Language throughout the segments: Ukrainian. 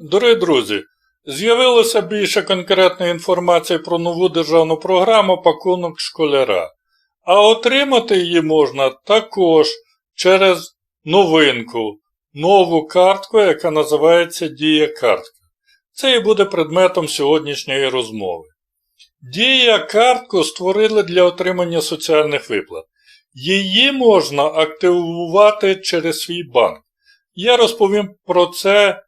Дорогі друзі, з'явилося більше конкретної інформації про нову державну програму пакунок школяра, а отримати її можна також через новинку, нову картку, яка називається Дія картка. Це і буде предметом сьогоднішньої розмови. Дія картку створили для отримання соціальних виплат. Її можна активувати через свій банк. Я розповім про це,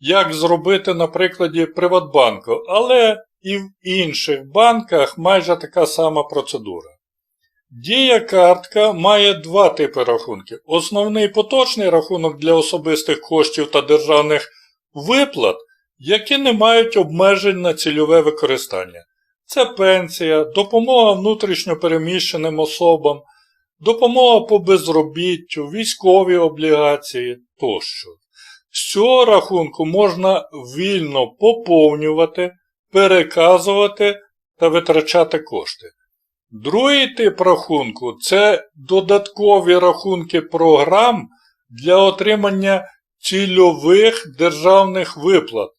як зробити на прикладі Приватбанку, але і в інших банках майже така сама процедура. Дія картка має два типи рахунків. Основний поточний рахунок для особистих коштів та державних виплат, які не мають обмежень на цільове використання. Це пенсія, допомога внутрішньо переміщеним особам, допомога по безробіттю, військові облігації тощо. З цього рахунку можна вільно поповнювати, переказувати та витрачати кошти. Другий тип рахунку це додаткові рахунки програм для отримання цільових державних виплат.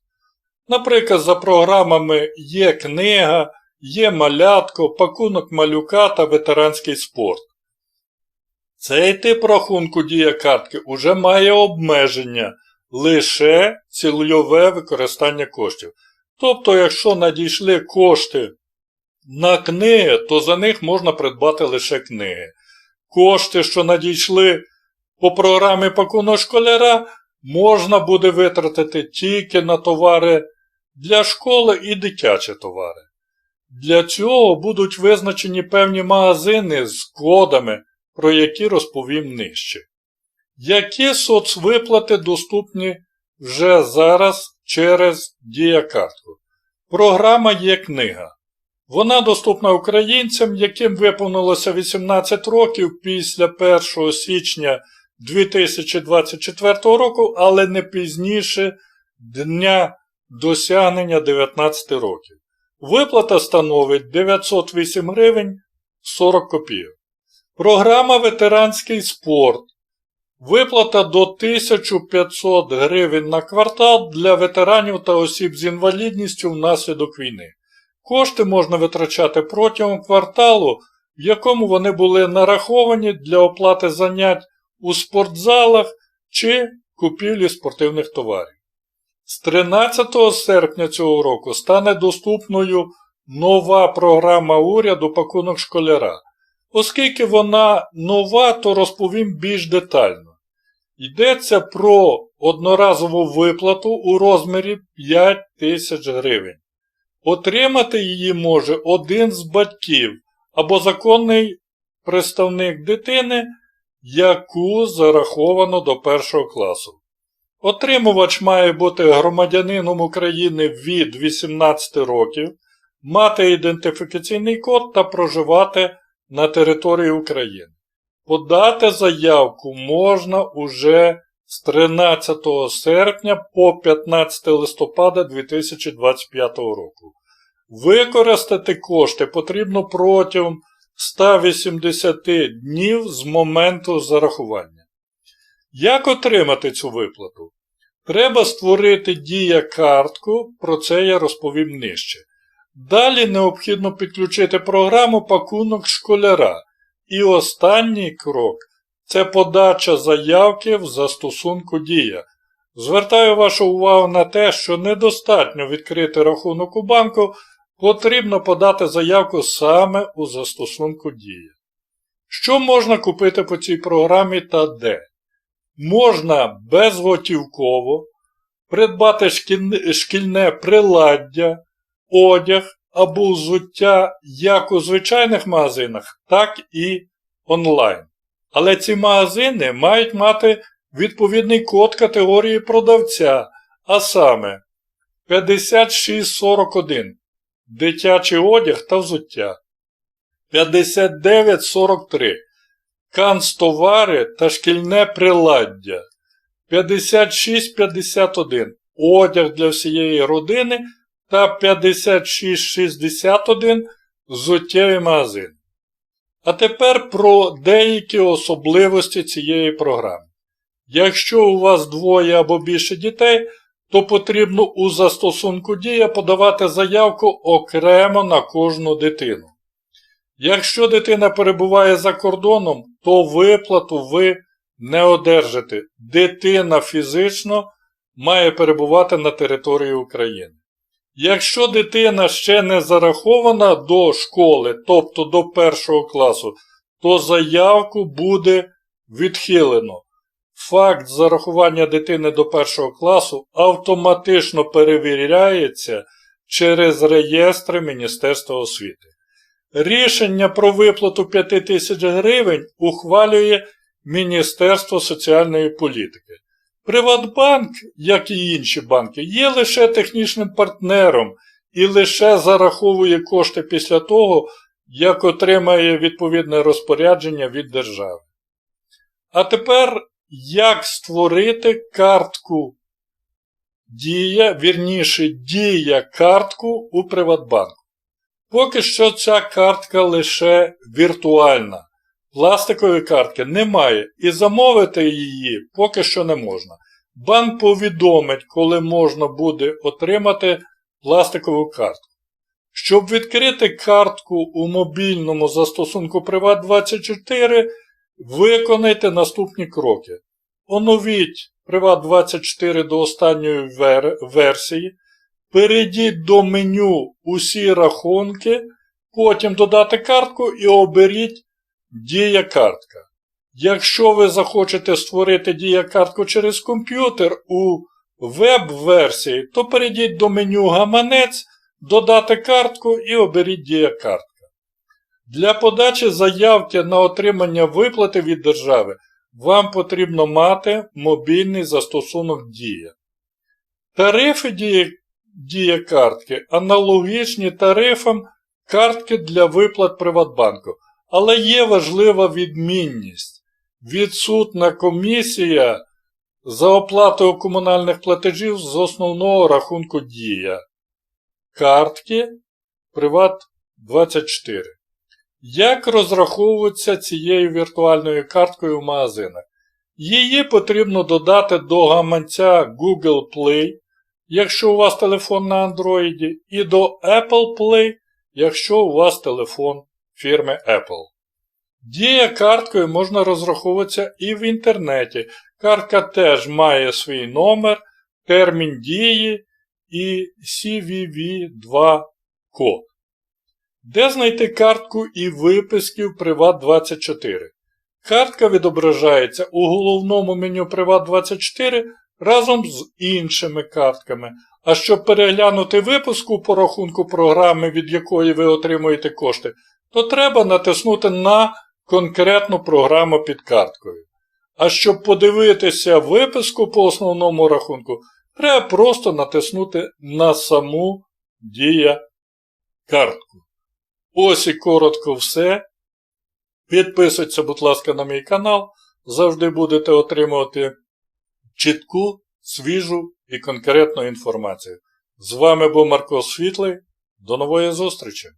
Наприклад, за програмами є книга, є малятко, пакунок малюка та ветеранський спорт. Цей тип рахунку дія картки уже має обмеження лише цільове використання коштів. Тобто, якщо надійшли кошти на книги, то за них можна придбати лише книги. Кошти, що надійшли по програмі пакунок школяра, можна буде витратити тільки на товари для школи і дитячі товари. Для цього будуть визначені певні магазини з кодами, про які розповім нижче. Які соцвиплати доступні вже зараз через Діякартку? Програма є книга. Вона доступна українцям, яким виповнилося 18 років після 1 січня 2024 року, але не пізніше дня досягнення 19 років. Виплата становить 908 гривень 40 копійок. Програма Ветеранський спорт. Виплата до 1500 гривень на квартал для ветеранів та осіб з інвалідністю внаслідок війни. Кошти можна витрачати протягом кварталу, в якому вони були нараховані для оплати занять у спортзалах чи купівлі спортивних товарів. З 13 серпня цього року стане доступною нова програма уряду пакунок школяра. Оскільки вона нова, то розповім більш детально. Йдеться про одноразову виплату у розмірі 5 тисяч гривень. Отримати її може один з батьків або законний представник дитини, яку зараховано до першого класу. Отримувач має бути громадянином України від 18 років, мати ідентифікаційний код та проживати на території України. Подати заявку можна уже з 13 серпня по 15 листопада 2025 року. Використати кошти потрібно протягом 180 днів з моменту зарахування. Як отримати цю виплату? Треба створити дія картку, про це я розповім нижче. Далі необхідно підключити програму пакунок школяра. І останній крок це подача заявки в застосунку Дія. Звертаю вашу увагу на те, що недостатньо відкрити рахунок у банку, потрібно подати заявку саме у застосунку Дія. Що можна купити по цій програмі та де? Можна безготівково придбати шкільне приладдя, одяг або взуття як у звичайних магазинах, так і онлайн. Але ці магазини мають мати відповідний код категорії продавця, а саме 5641 дитячий одяг та взуття. 5943 канцтовари та шкільне приладдя. 5651 одяг для всієї родини та 5661 взуттєвий магазин. А тепер про деякі особливості цієї програми. Якщо у вас двоє або більше дітей, то потрібно у застосунку Дія подавати заявку окремо на кожну дитину. Якщо дитина перебуває за кордоном, то виплату ви не одержите. Дитина фізично має перебувати на території України. Якщо дитина ще не зарахована до школи, тобто до першого класу, то заявку буде відхилено. Факт зарахування дитини до першого класу автоматично перевіряється через реєстри Міністерства освіти. Рішення про виплату 5 тисяч гривень ухвалює Міністерство соціальної політики. Приватбанк, як і інші банки, є лише технічним партнером і лише зараховує кошти після того, як отримає відповідне розпорядження від держави. А тепер як створити картку Дія, вірніше, дія картку у Приватбанку. Поки що ця картка лише віртуальна. Пластикової картки немає і замовити її поки що не можна. Банк повідомить, коли можна буде отримати пластикову картку. Щоб відкрити картку у мобільному застосунку Privat24, виконайте наступні кроки. Оновіть Privat24 до останньої вер... версії. Перейдіть до меню Усі рахунки, потім додати картку і оберіть Дія картка. Якщо ви захочете створити дія-картку через комп'ютер у веб-версії, то перейдіть до меню Гаманець, додати картку і оберіть дія-картка. Для подачі заявки на отримання виплати від держави вам потрібно мати мобільний застосунок Дія. Тарифи дія, дія картки аналогічні тарифам картки для виплат Приватбанку. Але є важлива відмінність. Відсутна комісія за оплатою комунальних платежів з основного рахунку Дія. Картки Приват 24. Як розраховуватися цією віртуальною карткою в магазинах? Її потрібно додати до гаманця Google Play, якщо у вас телефон на Android, і до Apple Play, якщо у вас телефон фірми Apple. Дія карткою можна розраховуватися і в інтернеті. Картка теж має свій номер, термін дії і CVV2 код. Де знайти картку і виписки в Privat24? Картка відображається у головному меню Privat24 разом з іншими картками. А щоб переглянути випуску по рахунку програми, від якої ви отримуєте кошти, то треба натиснути на конкретну програму під карткою. А щоб подивитися виписку по основному рахунку, треба просто натиснути на саму дія картку. Ось і коротко все. Підписуйтесь, будь ласка, на мій канал. Завжди будете отримувати чітку, свіжу і конкретну інформацію. З вами був Марко Світлий. До нової зустрічі!